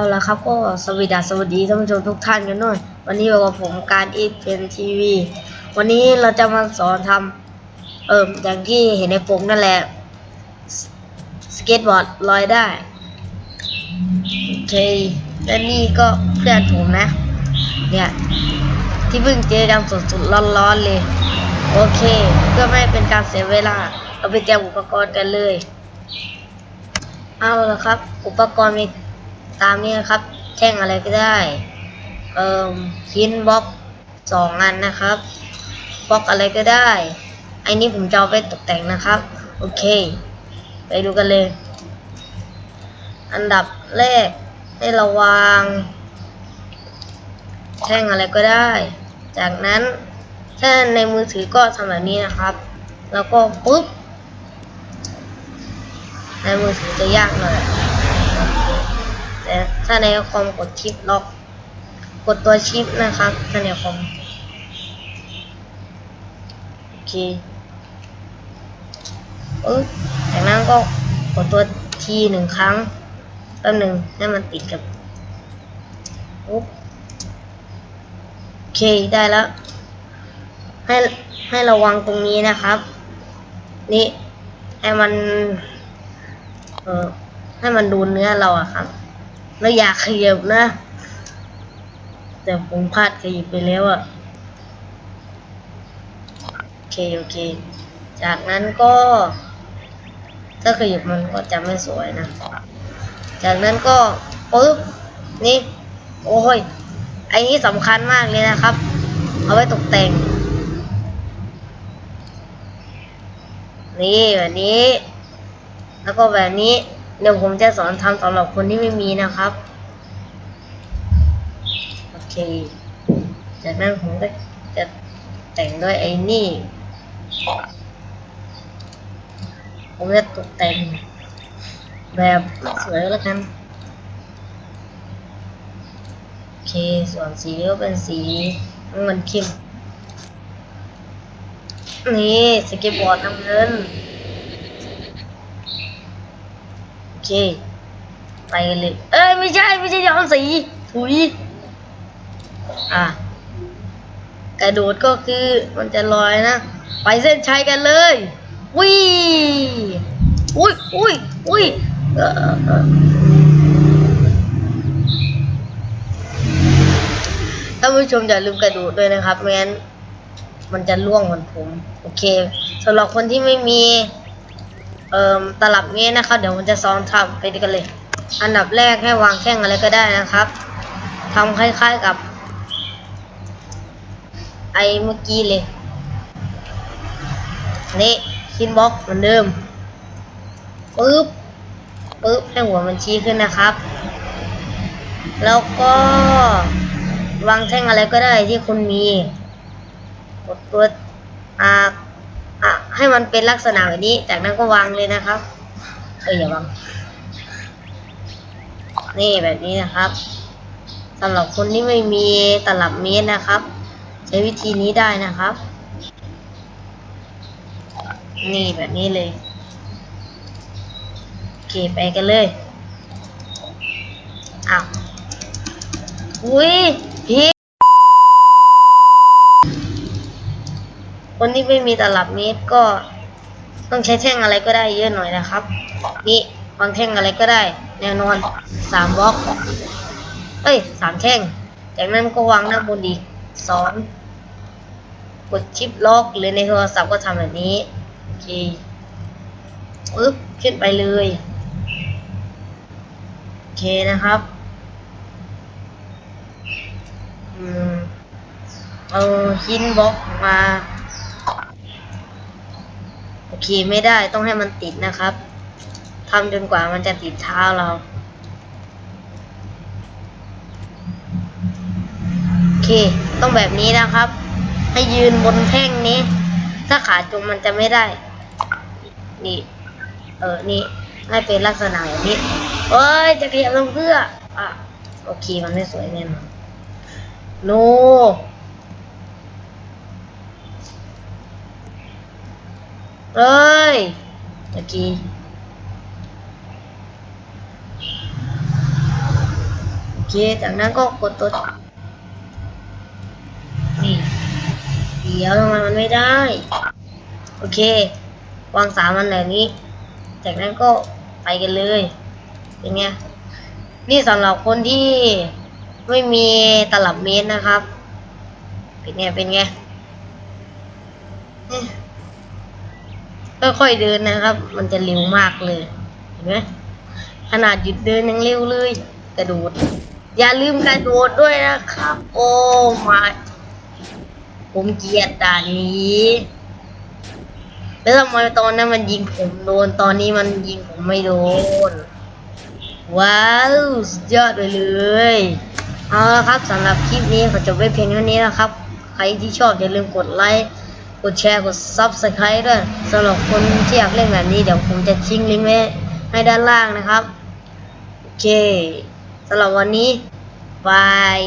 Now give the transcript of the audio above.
เอาละครับก็สวัสดีสวัสดีท่านผู้ชมทุกท่านกันด้วย วันนี้อยู่กับผมการอีทเป็นทีวีวันนี้เราจะมาสอนทำเอิมอย่างที่เห็นในปกนั่นแหละ สเก็ตบอร์ดลอยได้โอเคและนี่ก็เพื่อนผมนะ เนี่ย ที่เพิ่งเจอกันสดๆร้อนๆเลย โอเคเพื่อไม่เป็นการเสียเวลา เราไปเตรียมอุปกรณ์กันเลย เอาละครับ อุปกรณ์มี ตามนี้นะครับ แท่งอะไรก็ได้ เอ่อพินบล็อกสองอันนะครับบล็อกอะไรก็ได้ไอ้นี้ผมจะเอาไปตกแต่งนะครับ โอเค ไปดูกันเลย อันดับแรกให้เราวาง แท่งอะไรก็ได้ จากนั้นถ้าในมือถือก็ทำแบบนี้นะครับ แล้วก็ปุ๊บในมือถือจะยากหน่อย แต่ถ้าในคอมกดชิปล็อก กดตัวชิปนะครับถ้าในคอมโอเคปึ๊บจากนั้นก็กดตัวทีหนึ่งครั้งแป๊บหนึ่งให้มันติดกับปุ๊บโอเคได้แล้ว ให้ให้ระวังตรงนี้นะครับ นี่ให้มัน เออให้มันดูเนื้อเราอะครับ แล้วอยากขยับนะ แต่ผมพลาดขยับไปแล้วอะโอเคโอเค จากนั้นก็ ถ้าขยับมันก็จะไม่สวยนะ จากนั้นก็ปึ๊บนี่ โอ้ยไอ้นี้สำคัญมากเลยนะครับ เอาไว้ตกแต่ง นี่แบบนี้ แล้วก็แบบนี้ เดี๋ยวผมจะสอนทำสำหรับคนที่ไม่มีนะครับ โอเค จากนั้นผมก็จะแต่งด้วยไอ้นี่ ผมจะตกแต่งแบบสวยแล้วกัน โอเค ส่วนสีก็เป็นสีเงินเข้มนี่สเก็ตบอร์ดน้ำเงิน โอ เคไปเลยเอ้ยไม่ใช่ไม่ใช่ย้อมสีถุยอะกระโดดก็คือมันจะลอยนะ ไปเส้นชัยกันเลยวิอุ้ยอุ้ยอุ้ยออเออท่านผู้ชมอย่าลืมกระโดดด้วยนะครับไม่งั้นมันจะล่วงเหมือนผม โอเคสำหรับคนที่ไม่มี เอ่อตลับนี้นะครับ เดี๋ยวมันจะซ้อนทำไปด้วยกันเลย อันดับแรกให้วางแท่งอะไรก็ได้นะครับทำคล้ายๆกับ ไอเมื่อกี้เลย นี่คินบล็อกเหมือนเดิมปึ๊บปึ๊บให้หัวมันชี้ขึ้นนะครับ แล้วก็วางแท่งอะไรก็ได้ที่คุณมี กดตัวอ่า มันเป็นลักษณะแบบนี้ จากนั้นก็วางเลยนะครับเอออย่าวางนี่แบบนี้นะครับสำหรับคนที่ไม่มีตลับเมตรนะครับ ใช้วิธีนี้ได้นะครับ นี่แบบนี้เลยโอเคไปกันเลยอ้าวอุ้ย คนที่ไม่มีตลับเมตรก็ต้องใช้แท่งอะไรก็ได้เยอะหน่อยนะครับ นี่วางแท่งอะไรก็ได้ แนวนอนสามบล็อกเอ้ยสามแท่งจากนั้นก็วางหน้าบนอีกสองกดชิปล็อกหรือในโทรศัพท์ก็ทำแบบนี้โอเคปึ๊บขึ้นไปเลยโอเคนะครับอืมเอาหินบล็อกมา โอเคไม่ได้ต้องให้มันติดนะครับทำจนกว่ามันจะติดเท้าเรา โอเค ต้องแบบนี้นะครับ ให้ยืนบนแท่งนี้ ถ้าขาจมมันจะไม่ได้ นี่ เออ นี่ ให้เป็นลักษณะแบบนี้เอ้ย จะขยับลงเพื่อ อะ โอเค มันไม่สวยแน่นอนโน เอ้ยโอเคจากนั้นก็กดตัวนี่เดี๋ยวทำไมมันไม่ได้ โอเค วางสามอันแบบนี้ จากนั้นก็ไปกันเลยเป็นไงนี่สำหรับคนที่ไม่มีตลับเมตรนะครับ เป็นไงเป็นไง ค่อยๆเดินนะครับ มันจะเร็วมากเลย เห็นไหมขนาดหยุดเดินยังเร็วเลย กระโดด อย่าลืมกระโดดด้วยนะครับ โอ้มาผมเกลียดด่านนี้แล้วทำไมตอนนั้นมันยิงผมโดน ตอนนี้มันยิงผมไม่โดน ว้าวสุดยอดไปเลย เอาละครับสำหรับคลิปนี้ขอจบไว้เพียงเท่านี้นะครับ ใครที่ชอบอย่าลืมกดไลค์ กดแชร์กด Subscribe ด้วยสำหรับคนที่อยากเล่นแบบนี้เดี๋ยวผมจะทิ้งลิงก์ไว้ให้ด้านล่างนะครับ โอเคสำหรับวันนี้บาย